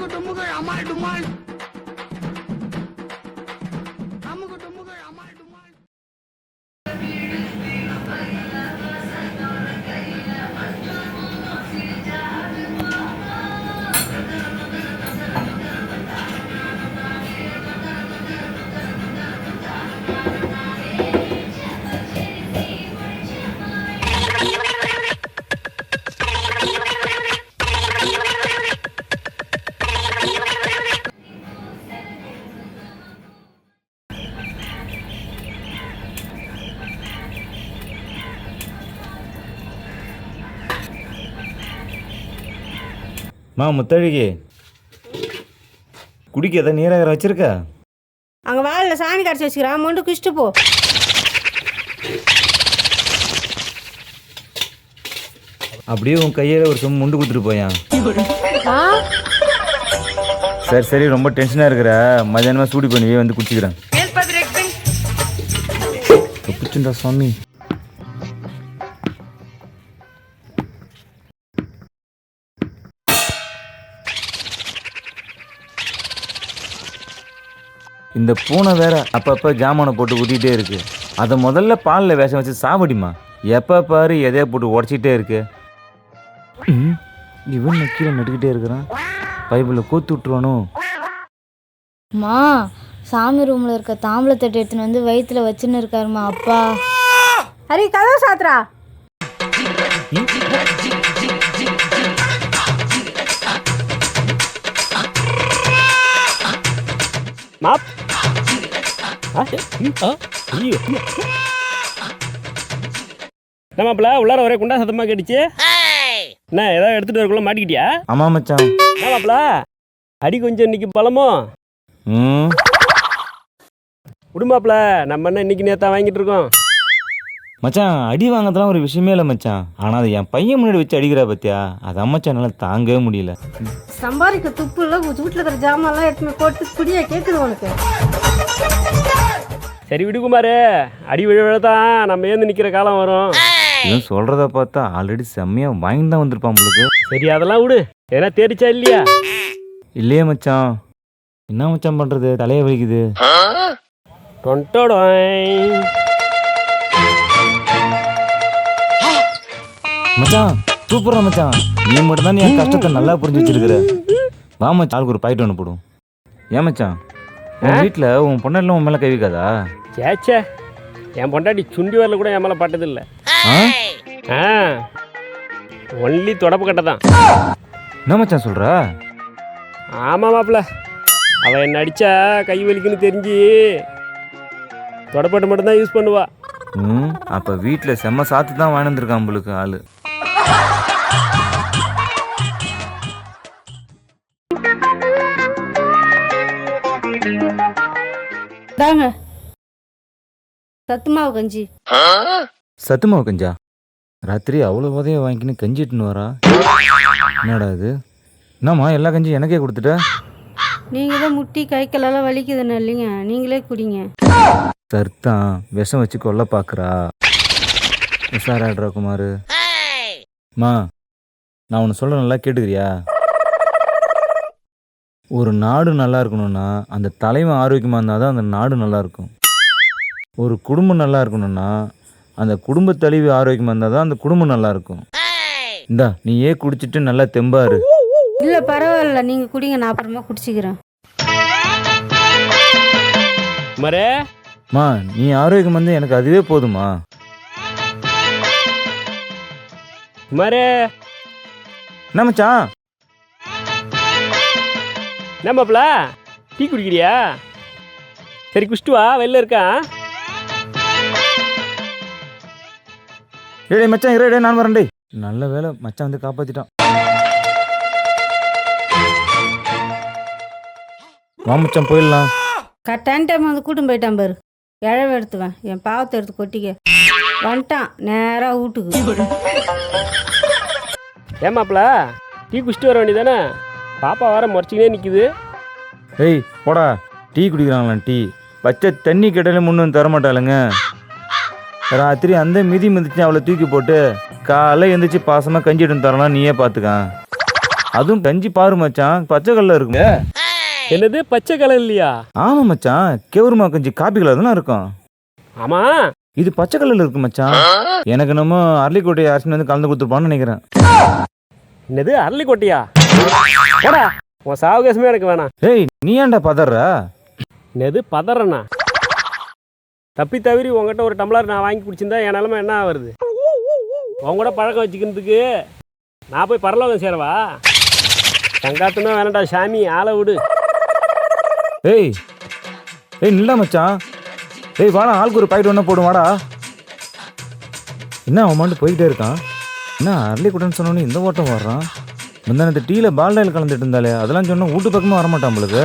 அமுகு டுமுகு அம்மாள் டுமால். மா முத்தழகி. குடிக்க எதாவது நீராக வச்சிருக்க? அங்கே வாழில் சாணி கரைச்சி வச்சுக்கிறான் மொண்டு குடிச்சிட்டு போ. அப்படியே உன் கையில் ஒரு சும்மா முண்டு கொடுத்துட்டு போயான் சரி சரி ரொம்ப டென்ஷனாக இருக்கிற. மதியானமாக சூடி பண்ணி வந்து குடிச்சிக்கிறேன். தப்பிச்சுண்டா இந்த பூனை வேற அப்பப்போ ஜாமானை போட்டு ஊற்றிட்டே இருக்கு. அதை முதல்ல பாலில் விஷம் வச்சு சாவடிமா எப்போ பாரு எதையா போட்டு உடச்சிட்டே இருக்கு. இவன் கீழே நட்டுக்கிட்டே இருக்கிறான். பைபிளில் கோத்து விட்டுருவானோ? சாமி ரூமில் இருக்க தாம்பளத்தட்டை எடுத்துன்னு வந்து வயிற்றுல வச்சுன்னு இருக்காருமா அப்பா. ஹரி கதவை சாத்துறா. மாப் மாப்பிள உள்ளார ஒரே குண்டா சத்தமா கேட்டுச்சு. என்ன ஏதாவது எடுத்துட்டு வரக்குள்ள மாட்டிக்கிட்டியா? ஆமாம் மச்சான். மாப்பிள அடி கொஞ்சம் இன்னைக்கு பழமோ? ம். விடுமாப்ல நம்ம என்ன இன்னைக்கு நேத்தா வாங்கிட்டு இருக்கோம்? மச்சான் அடி வாங்கறதுலாம் ஒரு விஷயமே இல்லை மச்சான். ஆனால் அது என் பையன் முன்னாடி வச்சு அடிக்கிறா பத்தியா? அதான் மச்சான் என்னால் தாங்கவே முடியல. சம்பாதிக்க துப்பு இல்லை வீட்டில் இருக்கிற ஜாமான்லாம் எடுத்துன்னு போட்டு குடியா கேட்குது உனக்கு? சரி விடு குமாரு. அடி விழ தான் நம்ம ஏந்து நிக்கிற காலம் வரும். இவன் சொல்கிறத பார்த்தா ஆல்ரெடி செம்மையாக வாங்கிட்டு தான் வந்திருப்பான் உங்களுக்கு சரி அதெல்லாம் விடு. ஏன்னா தேடிச்சா இல்லையா? இல்லையே மச்சான். என்ன மச்சான் பண்ணுறது தலையை வலிக்குது. டொண்டோடோய் மச்சான் சூப்பரா மச்சான். நீ மட்டும் தான் என் கஷ்டத்தை நல்லா புரிஞ்சு வச்சிருக்கிற. வா மச்சான் ஆளுக்கு ஒரு பாயிண்ட் ஒன்று போடும் ஏன் மச்சான்? உன் வீட்டில் உன் பொண்ணெல்லாம் உன் மேலே கை வைக்காதா? சேச்சே என் பொண்டாட்டி சுண்டி வரல கூட என் மேலே பட்டதில்லை. ஆ? ஒன்லி தொடப்பு கட்டை தான். என்ன மச்சான் சொல்ற? ஆமாம் மாப்பிள அவள் என்ன அடித்தா கை வலிக்குன்னு தெரிஞ்சு தொடப்பட்டு மட்டும்தான் யூஸ் பண்ணுவா. ம் அப்போ வீட்டில் செம்ம சாத்து தான் வாங்கி வந்திருக்கான் உங்களுக்கு ஆளு. தாங்க சத்து மாவு கஞ்சி. சத்துமாவு கஞ்சா? ராத்திரி அவ்வளோ உதவியை வாங்கிக்கின்னு கஞ்சி இட்டுன்னு வரா? என்னடா இது? என்னம்மா எல்லா கஞ்சியும் எனக்கே கொடுத்துட்ட? நீங்கள் தான் முட்டி கை காலெல்லாம் வலிக்குதுன்னு இல்லைங்க. நீங்களே குடிங்க. சர்தான் விஷம் வச்சு கொல்ல பார்க்குறா உஷாராடுறா குமார். மா நான் ஒன்று சொல்ல நல்லா கேட்டுக்கிறியா? ஒரு நாடு நல்லா இருக்கணும்னா அந்த தலைவன் ஆரோக்கியமாக இருந்தால் தான் அந்த நாடு நல்லா இருக்கும். ஒரு குடும்பம் நல்லா இருக்கணும்னா அந்த குடும்ப தலைவி ஆரோக்கியமாக இருந்தால் தான் அந்த குடும்பம் நல்லா இருக்கும். இந்தா நீ ஏன் குடிச்சிட்டு நல்லா தெம்பாரு இல்லை பரவாயில்ல. நீங்கள் குடிங்க நான் அப்புறமா குடிச்சிக்கிறேன். மரே. மா நீ ஆரோக்கியம் வந்து எனக்கு அதுவே போதுமா? மரே. என்ன மச்சான்? என்ன மாப்பிள? டீ குடிக்கிறியா? சரி குஷ்டு வா வெளில இருக்கான் ஏடே மச்சான் இரே நான் வரேன் டேய். நல்ல வேலை மச்சான் வந்து காப்பாத்திட்டான். வா மச்சான் போயிடலாம். கரெக்டான டைம் வந்து கூட்டும் போயிட்டான் பாரு. இழவு எடுத்துவேன். என் பாவத்தை எடுத்து கொட்டிக்க. வந்துட்டான். நேராக வீட்டுக்கு. ஏன் மாப்பிள? டீ குஷ்டு வர வேண்டியதானே பாப்பா வர முறைச்சிக்கினே நிற்குது ஏய் போடா. டீ குடிக்கிறாங்களா டீ. பச்சை தண்ணி கேட்டாலே முன்னு தரமாட்டாளுங்க. ராத்திரி அந்த மிதி மிதிச்சு அவளை தூக்கி போட்டு காலை எந்திரிச்சு பாசமாக கஞ்சி எடுத்து தரலாம் நீயே பார்த்துக்க அதுவும் கஞ்சி பாரு மச்சான். பச்சை கல்ல இருக்குமே என்னது? பச்சை கலர் இல்லையா? ஆமா மச்சான். கேவுருமா கஞ்சி காப்பி கலர் தானே இருக்கும். ஆமா. இது பச்சை கலர்ல இருக்கு மச்சான். எனக்கு நம்ம அரளிக்கோட்டை அரிசி வந்து கலந்து கொடுத்துருப்பான்னு நினைக்கிறேன். என்னது? அரளிக்கொட்டையா? போடா. உன் சாவகாசமே எனக்கு வேணாம். ஏய் நீ ஏன்டா பதற? என்னது பதறண்ணா தப்பி தவிரி உங்ககிட்ட ஒரு டம்ளர் நான் வாங்கி குடிச்சிருந்தா என் நிலமை என்ன ஆகுறது? உன் கூட பழக்கம் வச்சுக்கிறதுக்கு நான் போய் பரலோகம் சேரவா? சங்காத்தமே வேணாம்டா சாமி ஆளை விடு. ஏய் ஏய் நில்லா மச்சான். ஏய் வாடா ஆளுக்கு ஒரு பாக்கெட் ஒன்றா போடும் வாடா. என்ன அவன் மட்டும் போய்கிட்டே இருக்கான்? என்ன அரளிக்குட்டன்னு சொன்னோன்னே இந்த ஓட்டம் வர்றான் முந்தானத்து டீயில் பால்டாயில் கலந்துட்டு இருந்தாலே அதெல்லாம் சொன்னால் வீட்டு பக்கமாக வரமாட்டான் உங்களுக்கு